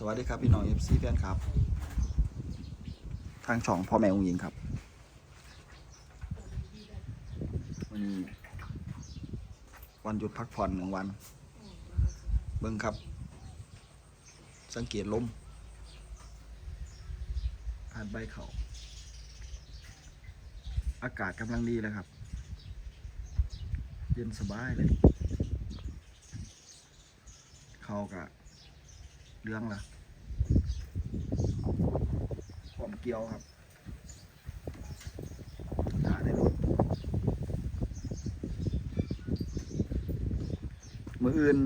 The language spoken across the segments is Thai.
สวัสดีครับ พี่น้องเอฟซีแฟนครับ ทางช่องพ่อแม่องหญิงครับ วันนี้ วันหยุดพักผ่อนหนึ่งวัน เบิ้งครับ สังเกตลมผ่านใบเขาอากาศกำลังดีเลยครับ เย็นสบายเลย เขากะ เรื่องละหอมเกี๊ยวครับทานได้เลยมืออื่น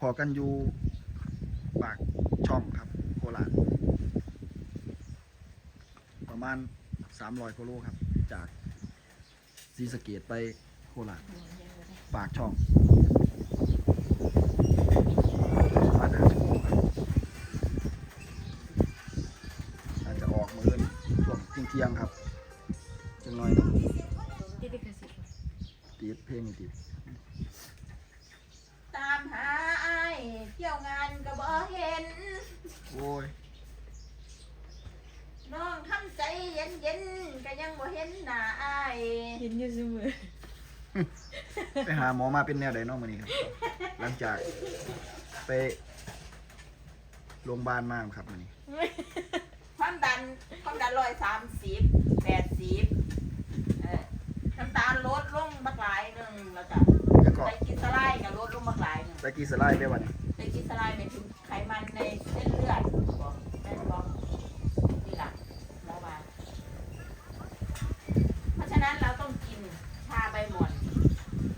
พอกันอยู่ปากช่องครับโคราชประมาณ 300กิโลครับ จากศรีสเกดไปโคราชปากช่อง เที่ยงๆครับจังน้อยเนาะติดลิขสิทธิ์ติดเพลงนี่ติดตามหาไอ้ายเที่ยวงานก็บ่เห็น โอ้ยน้องทำใจเย็นเย็นๆก็ยังบ่เห็นหน้าไอ้ายเห็นอยู่เสมอไปหาหมอมาเป็นแนวใดเน้องมือนี้ครับ หลังจากไปโรงพยาบาลมาครับมือนี้ ความดันความดันร้อยสามสิบแปดสิบน้ำตาลลดลงบักหลายหนึ่งแล้วก็แล้วก็ไตรกลีเซอไรด์ก็ลดลงบักหลายหนึ่งไปกีสไลด์ไปวันนี้ไตรกลีเซอไรด์เป็นถึงไขมันในเส้นเลือดบอกแม่นบอกนี่ล่ะหมอมาเพราะฉะนั้นเราต้องกินชาใบหม่อน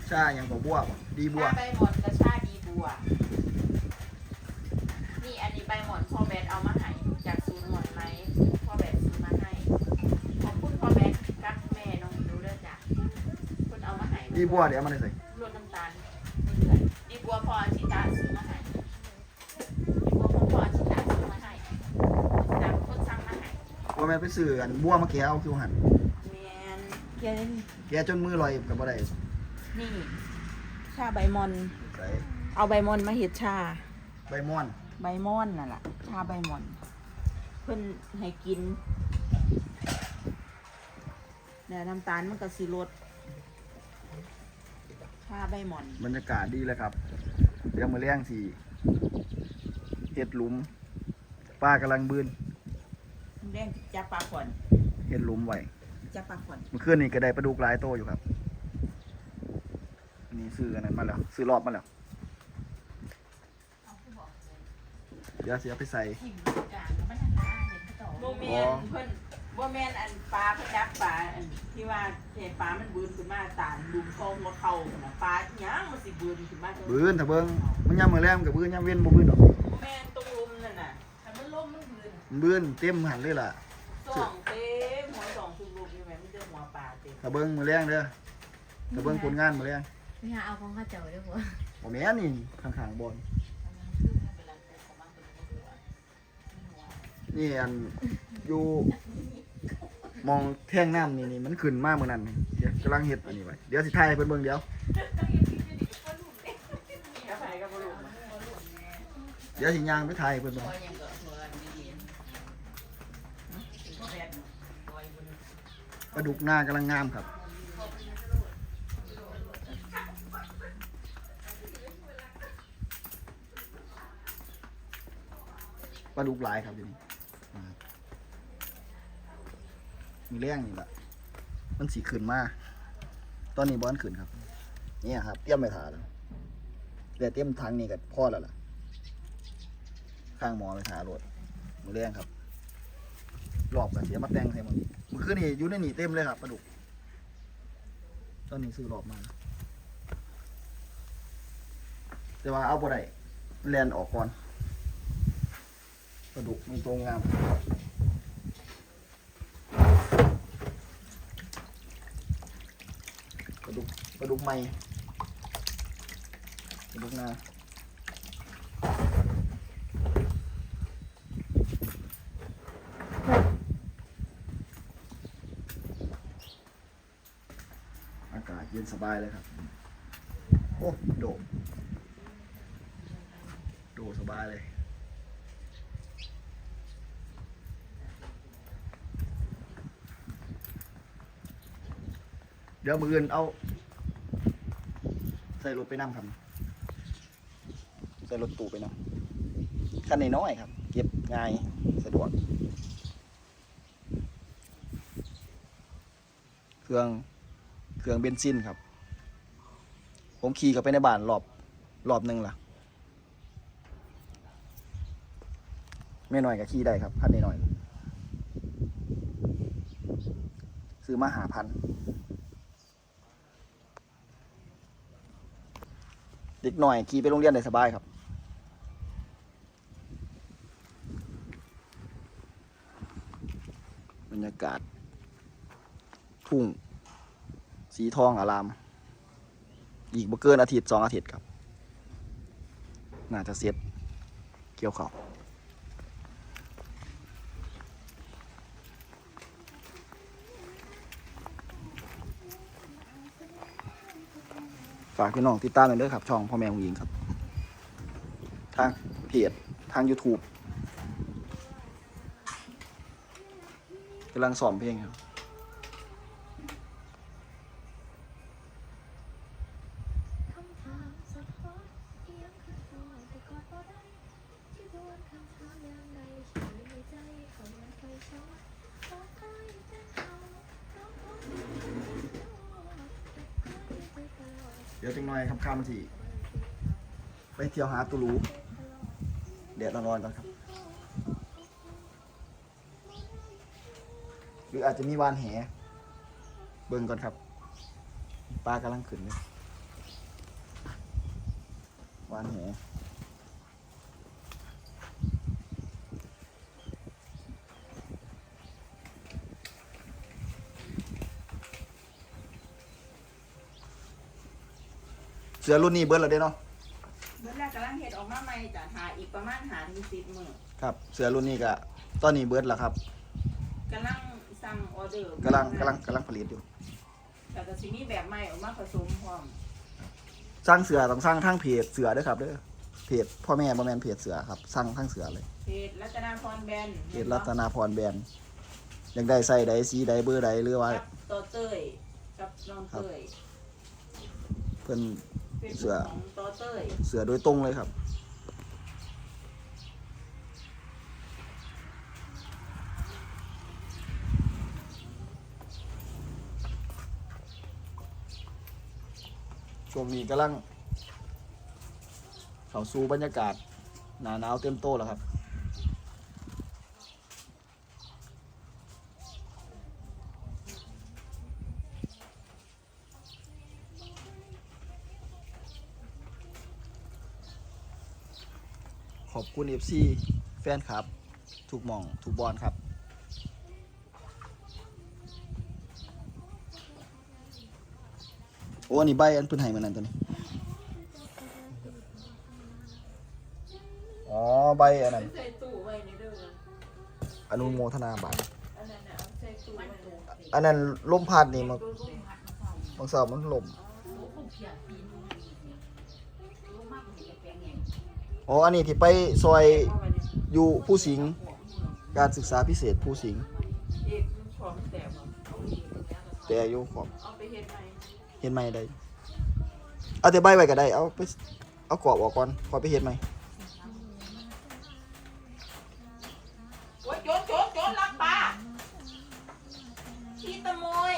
ชาอย่างกับบัวบ่ดีบัวชาใบหมอนกับชาดีบัว นี่อันนี้ใบหมอนพ่อแบดเอามาให้จากศูนย์หมอนไหมพ่อแบดซื้อมาให้ ขอบคุณพ่อแบดกับแม่น้องดูเด้อจ้ะคุณเอามาให้ ดีบัวเดี๋ยวเอามาได้ใส่ลดน้ำตาลไม่เลือดดีบัวพออาชิตาซื้อมาให้ดีบัวพอพออาชิตาซื้อมาให้จากคนสั่งมาให้ว่าแม่นไปซื้ออันบัวมาแกะเอาคิวหันแมนเขียนแกะจนมือลอยกับบ่ได้นี่ ชาใบมอน ใส่เอาใบมอนมาเฮ็ดชา ใบม่อนใบม่อนนั่นแหละชาใบม่อน เพิ่นให้กินเนี่ยน้ำตาลมันก็สิลด ชาใบม่อน บรรยากาศดีเลยครับ เดี๋ยวมือเลี้ยงสีเห็ดหลุมป้ากำลังบืนแดงจับปลาขอนเห็ดหลุมไว้จับปลาขอนเมื่อคืนนี้ก็ได้ปลาดุกหลายโตอยู่ครับอันนี่ซื้ออันนั้นมาแล้ว ซื้อรอบมาแล้ว เดี๋ยวเสียไปใส่ โมเมนเพิ่น โมเมนอันปลาเพิ่นจับปลาอันที่ว่าเห็นปลามันบืนขึ้นมาตาลดุมคอหัวเข่าน่ะปลาหยังมันสิบืนขึ้นมาบืนถ้าเบิ้งมันย่ำมือแรงกับบืนย่ำเว้นบ่บืนดอกโมเมนตรงลุมนั่นน่ะถ้ามันล่มมันบืนมันบืนเต็มหันเลยล่ะสองเต็มหัวสองทุกลูกอยู่แม่มันเจอหัวปลาเต็มถ้าเบิ้งมือแรงเด้อถ้าเบิ้งผลงานมือแรงนี่หาเอาของข้าเจ้าด้วยบ่บ่แม่นนี่ข้างๆบอลนี่อันอยู่ มองแท่งน้ำนี่นี่มันขึ้นมากเมื่อนั้นนี่เดี๋ยวกำลังเฮ็ดอันนี้ไว้เดี๋ยวสิถ่ายให้เพิ่นเบิ่งเดี๋ยว เดี๋ยวสิย่างไปถ่ายให้เพิ่นเบิ่งพองปลาดุกหน้ากำลังงามครับ ปลาดุกหลายครับอยู่นี่อ่า มีแรงนี่แหละมันสีขึ้นมาตอนนี้บอลขึ้นครับ เนี่ยครับเตรียมไปถาแล้วแต่เตรียมทางนี้กับพ่อแล้วล่ะ ข้างหมอไปถ่ารถมือแรงครับรอบกันเสียมาแต่งใส่หมันมันขึ้นนี่อยู่ในนี่เต็มเลยครับปลาดุก ตอนนี้ซื้อรอบมาแต่ว่าเอาบ่ได้แลนออกก่อนปลาดุกมีตรงงามปลา ดุกปลาดุกใหม่ปลาดุกนาอากาศเย็นสบายเลยครับ โอ้โดดโดดสบายเลย เดี๋ยวมืออื่นเอา ใส่รถไปนั่งครับ ใส่รถตู้ไปนั่คันน้อยครับ เก็บง่ายสะดวก เครื่องเครื่องเบนซินครับ ผมขี่กับไปในบ้านรอบรอบหนึ่งล่ะไม่น้อยก็ขี่ได้ครับคันน้อยซื้อมาหาพัน เด็กหน่อยขี่ไปโรงเรียนได้สบายครับ บรรยากาศ ทุ่ง สีทองอาราม อีกบ่เกินอาทิตย์สองอาทิตย์ครับ น่าจะเสร็จเกี่ยวเขา ฝากพี่น้องติดตามกันด้วยครับ ช่องพ่อแม่ของหญิงครับ ทางเพจทาง YouTube กำลังสอนเพลงครับ คำถามสะท้อนเอียงคือตัวแต่ก็บ่ได้ที่โดนคำถามอย่างใดขีดในใจเขาเหมือนไฟช็อตขอใครจะเอาเพราะผมไม่รู้เก็บไว้ในใจตลอ ดเดี๋ยวจังหน่อยคำคำทีไปเที่ยวหาตูรูเดี๋ยวร้อนๆก่อนครับ หรืออาจจะมีวานแห เบิ่งก่อนครับปลากำลังขึ้นเลยวานแห เสือรุ่นนี้เบิร์ดแล้วเด้เนาะเมื่อแรกกำลังเฮ็ดออกมาใหม่จะหาอีกประมาณหาถึงสิบมื้อครับ เสือรุ่นนี้ก็ตอนนี้เบิร์ดแล้วครับกำลังสั่งออเดอร์กำลังกำลังกำลังผลิตอยู่แต่ก็สิมีแบบใหม่ออกมาผสมพร้อมสร้างเสือต้องสร้างทั้งเพจเสือด้วยครับเด้อเพจพ่อแม่บ่แม่นเพจเสือครับสร้างทั้งเสือเลยเพจรัตนาพรแบนด์เพจรัตนาพรแบรนด์อยากได้ใส่ใดสีใดเบอร์ใดหรือว่ากับโตเต้ยกับน้องเต้ยเพิ่น เป็นเสื้อของโตเต้ยเสือโดยตรงเลยครับ ช่วงนี้กำลัง เข้าสู่บรรยากาศ หนาหนาวเต็มโตแล้วครับ ขอบคุณ FC แฟนครับทุกหมองทุกบอลครับ โอ้อันนี้ใบอันเพื้นไห้มานั่นตัวนี้ อ๋อใบอันนั้นใส่ตู้ไว้ในเด้ออนุโมทนาบัตรอันนั้นน่ะเอาใส่ตู้ไว้ในตู้อันนั้นลมพัดนี่มันบางสอบมันลมอ๋ อ๋ออันนี้ที่ไปซอยอยู่ผู้สิงห์การศึกษาพิเศษผู้สิงห์เอกของแต่บ่เอาอีกแต่อยู่ขอบเอาไปเฮ็ดใหม่เห็นไหมได้เอาแต่ใบไว้ก็ได้เอาไปเอากรอบออกก่อนขอไปเห็นไหม โอ้ยโจรโจรโจรลักปลาขี้ตะโมย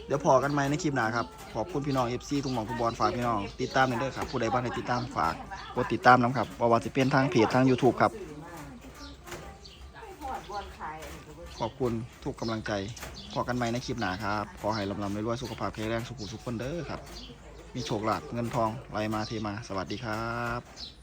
เดี๋ยวพอกันไหมในคลิปหน้าครับ ขอบคุณพี่น้อง FC ทุกหมองทุกบอลฝากพี่น้อง ติดตามันด้วยครับ ผู้ใดบ้างให้ติดตามฝากกดติดตามน้ำครับว่าว่าจะเป็นทางเพจทาง YouTube ครับทอดบอนขายอันนี้ก็บ่ขอบคุณทุกกำลังใจพอกันไหมในคลิปหน้าครับ ขอให้ลำลำรวยๆสุขภาพแข็งแรงสุขุมสุขคนเด้อครับ มีโชคลาภเงินทองไหลมาเทมา สวัสดีครับ